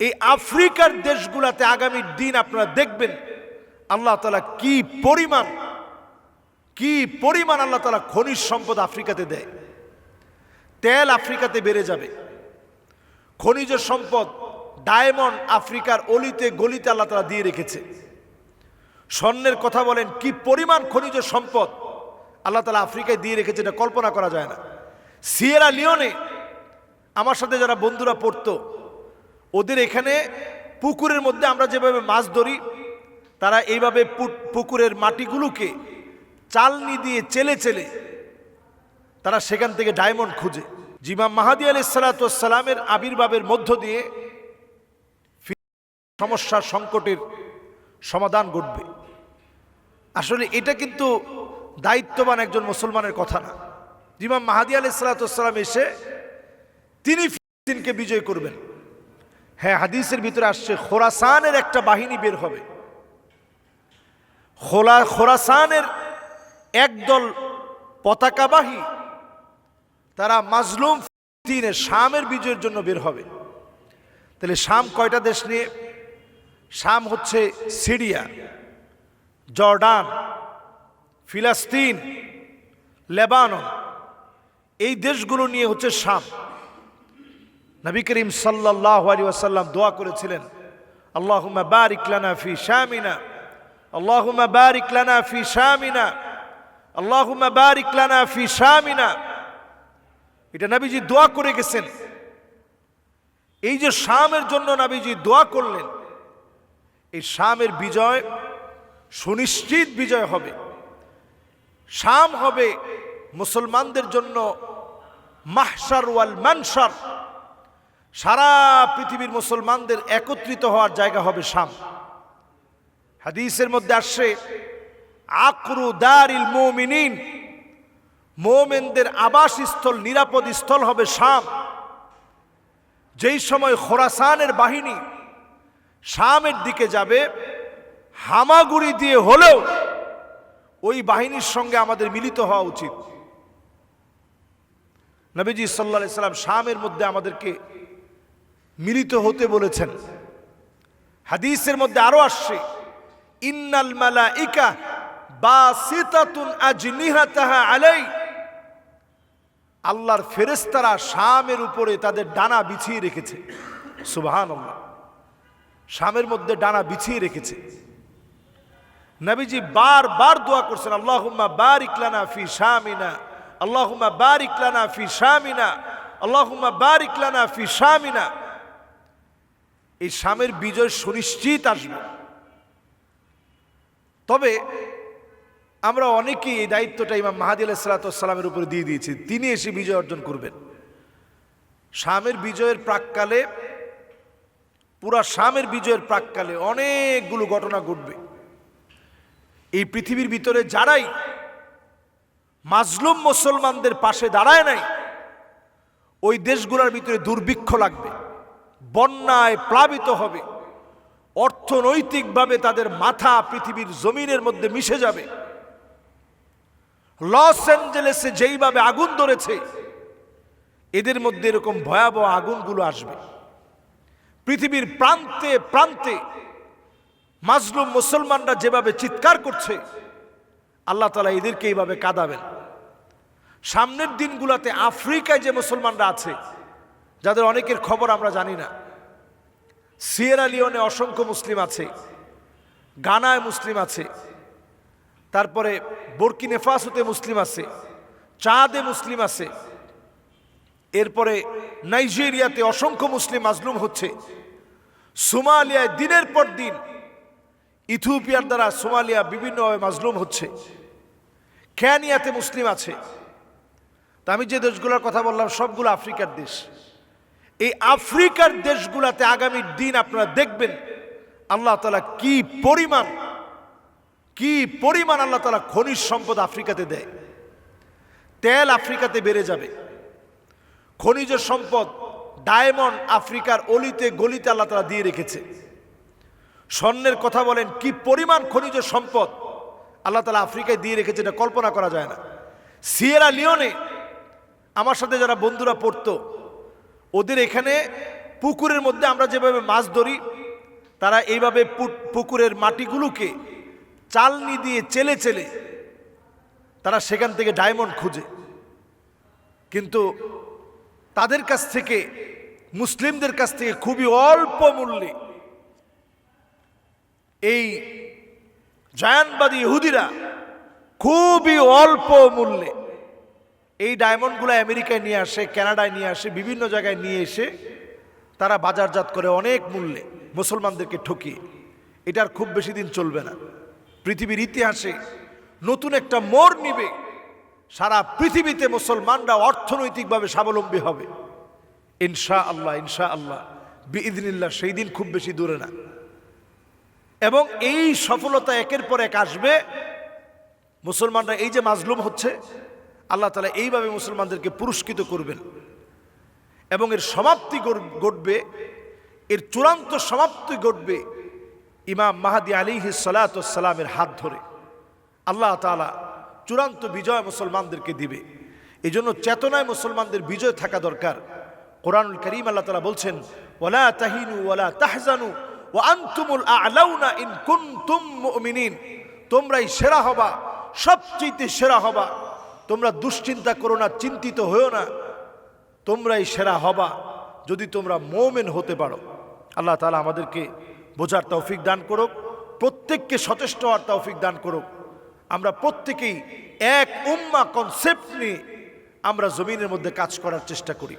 এই আফ্রিকার দেশগুলাতে আগামী দিন আপনারা দেখবেন, আল্লাহ তালা কি পরিমাণ কি পরিমাণ আল্লাহ তালা খনিজ সম্পদ আফ্রিকাতে দেয়। তেল আফ্রিকাতে বেড়ে যাবে। খনিজ সম্পদ ডায়মন্ড আফ্রিকার অলিতে গলিতে আল্লাহ তালা দিয়ে রেখেছে। স্বর্ণের কথা বলেন, কি পরিমাণ খনিজ সম্পদ আল্লাহ তালা আফ্রিকায় দিয়ে রেখেছে এটা কল্পনা করা যায় না। সিয়েরা লিওনে, আমার সাথে যারা বন্ধুরা পড়তো ওদের এখানে পুকুরের মধ্যে আমরা যেভাবে মাছ ধরি, তারা এইভাবে পুকুরের মাটিগুলোকে চালনি দিয়ে চেলে চেলে তারা সেখান থেকে ডায়মন্ড খুঁজে। জিমাম মাহাদি আলি সালাতামের আবির্ভাবের মধ্য দিয়ে সমস্যার সংকটের সমাধান ঘটবে। আসলে এটা কিন্তু দায়িত্ববান একজন মুসলমানের কথা না। জিমাম মাহাদি আলি সালাতাম এসে তিনি ফিলিস্তিনকে বিজয় করবেন। হ্যাঁ হাদিসের ভিতরে আসছে, খোরাসানের একটা বাহিনী বের হবে। খোলা, খোরাসানের একদল পতাকাবাহী, তারা মাজলুম ফিলিস্তিনের শামের বিজয়ের জন্য বের হবে। তাহলে শাম কয়টা দেশ নিয়ে? শাম হচ্ছে সিরিয়া, জর্ডান, ফিলাস্তিন, লেবানন। এই দেশগুলো নিয়ে হচ্ছে শাম। নবী করিম সাল্লাহ আলী ওয়াসাল্লাম দোয়া করেছিলেন, আল্লাহুম্মা বারিক লানা ফি শামিনা, আল্লাহুম্মা বারিক লানা ফি শামিনা, আল্লাহুম্মা বারিক লানা ফি শামিনা। এটা নবীজি দোয়া করে গেছেন। এই যে শামের জন্য নবীজি দোয়া করলেন, এই শামের বিজয় সুনিশ্চিত বিজয় হবে। শাম হবে মুসলমানদের জন্য মাহসার ওয়াল মানসার সারা পৃথিবীর মুসলমানদের একত্রিত হওয়ার জায়গা হবে শাম। হাদিসের মধ্যে আসছে, আকরু দারিল মোমিনিন মোমেনদের আবাসস্থল, নিরাপদ স্থল হবে শাম। যেই সময় খোরাসানের বাহিনী শামের দিকে যাবে, হামাগুড়ি দিয়ে হলেও ওই বাহিনীর সঙ্গে আমাদের মিলিত হওয়া উচিত। নবীজি সাল্লা সাল্লাম শামের মধ্যে আমাদেরকে মিলিত হতে বলেছেন। হাদিসের মধ্যে আরও আসছে, ইন্নাল মালা ইকা বা মালাইকা বাসিতাতুন আজনিহাতাহা আলাই। আল্লাহর ফেরেস্তারা শামের উপরে তাদের ডানা বিছিয়ে রেখেছে। সুবহানাল্লাহ। শামের মধ্যে ডানা বিছিয়ে রেখেছে। নবীজি বারবার দোয়া করছেন, আল্লাহুম্মা বারিক লানা ফি শামিনা, আল্লাহুম্মা বারিক লানা ফি শামিনা, আল্লাহুম্মা বারিক লানা ফি শামিনা। এই শামের বিজয় সুনিশ্চিত আসবে। তবে আমরা অনেকেই এই দায়িত্বটা ইমাম মাহাদি আলাইসালাতামের উপরে দিয়ে দিয়েছি। তিনি এসে বিজয় অর্জন করবেন। শামের বিজয়ের প্রাককালে, পুরা শামের বিজয়ের প্রাককালে অনেকগুলো ঘটনা ঘটবে। এই পৃথিবীর ভিতরে যারাই মাজলুম মুসলমানদের পাশে দাঁড়ায় নাই, ওই দেশগুলোর ভিতরে দুর্ভিক্ষ লাগবে। বন্যায় প্লাবিত হবে। অর্থনৈতিকভাবে তাদের মাথা পৃথিবীর জমিনের মধ্যে মিশে যাবে। লস অ্যাঞ্জেলেসে যেইভাবে আগুন ধরেছে, এদের মধ্যে এরকম ভয়াবহ আগুনগুলো আসবে। পৃথিবীর প্রান্তে প্রান্তে মাজলুম মুসলমানরা যেভাবে চিৎকার করছে, আল্লাহ তালা এদেরকে এইভাবে কাঁদাবেন। সামনের দিনগুলোতে আফ্রিকায় যে মুসলমানরা আছে যাদের অনেকের খবর আমরা জানি না। সিয়েরা লিওনে অসংখ্য মুসলিম আছে, গানায় মুসলিম আছে, তারপরে বর্কিনেফাসুতে মুসলিম আছে, চাঁদে মুসলিম আছে, এরপরে নাইজেরিয়াতে অসংখ্য মুসলিম মাজলুম হচ্ছে। সোমালিয়ায় দিনের পর দিন ইথিওপিয়ার দ্বারা সোমালিয়া বিভিন্নভাবে মাজলুম হচ্ছে। ক্যানিয়াতে মুসলিম আছে। তা আমি যে দেশগুলোর কথা বললাম, সবগুলো আফ্রিকার দেশ। এই আফ্রিকার দেশগুলাতে আগামী দিন আপনারা দেখবেন, আল্লাহ তালা কি পরিমাণ কি পরিমাণ আল্লাহ তালা খনিজ সম্পদ আফ্রিকাতে দেয়। তেল আফ্রিকাতে বেড়ে যাবে। খনিজ সম্পদ ডায়মন্ড আফ্রিকার অলিতে গলিতে আল্লাহ তালা দিয়ে রেখেছে। স্বর্ণের কথা বলেন, কি পরিমাণ খনিজ সম্পদ আল্লাহ তালা আফ্রিকায় দিয়ে রেখেছে এটা কল্পনা করা যায় না। সিয়েরা লিওনে, আমার সাথে যারা বন্ধুরা পড়তো ওদের এখানে পুকুরের মধ্যে আমরা যেভাবে মাছ ধরি, তারা এইভাবে পুকুরের মাটিগুলোকে চালনি দিয়ে চেলে চেলে তারা সেখান থেকে ডায়মন্ড খুঁজে। কিন্তু তাদের কাছ থেকে, মুসলিমদের কাছ থেকে খুবই অল্প মূল্যে এই জায়ানবাদী ইহুদিরা খুবই অল্প মূল্যে এই ডায়মন্ডগুলো আমেরিকায় নিয়ে আসে, কানাডায় নিয়ে আসে, বিভিন্ন জায়গায় নিয়ে এসে তারা বাজারজাত করে অনেক মূল্যে মুসলমানদেরকে ঠকিয়ে। এটার খুব বেশি দিন চলবে না। পৃথিবীর ইতিহাসে নতুন একটা মোড় নিবে, সারা পৃথিবীতে মুসলমানরা অর্থনৈতিকভাবে স্বাবলম্বী হবে। ইনশা আল্লাহ ইনশা আল্লাহ বিদিনিল্লাহ সেই দিন খুব বেশি দূরে না। এবং এই সফলতা একের পর এক আসবে। মুসলমানরা এই যে মাজলুম হচ্ছে আল্লাহ তালা এইভাবে মুসলমানদেরকে পুরস্কৃত করবেন। এবং এর সমাপ্তি ঘট- ঘটবে, এর চূড়ান্ত সমাপ্তি ঘটবে ইমাম মাহাদি আলী সালাতামের হাত ধরে। আল্লাহ তালা চূড়ান্ত বিজয় মুসলমানদেরকে দিবে। এই জন্য চেতনায় মুসলমানদের বিজয় থাকা দরকার। কোরআনুল করিম আল্লাহ তালা বলছেন ওলা তাহিনু ওলা তাহজানু ও আন্তুমুল আলাউনা ইন কুনতুম মুমিনিন। তোমরাই সেরা হবা সবচেয়ে সেরা হবা। তোমরা দুশ্চিন্তা করো না, চিন্তিত হয়েও না। তোমরাই সেরা হবা যদি তোমরা মৌমেন হতে পারো। আল্লাহ তালা আমাদেরকে বোঝার তৌফিক দান করুক, প্রত্যেককে সচেষ্ট হওয়ার তৌফিক দান করুক। আমরা প্রত্যেকেই এক উম্মা কনসেপ্ট নিয়ে আমরা জমিনের মধ্যে কাজ করার চেষ্টা করি।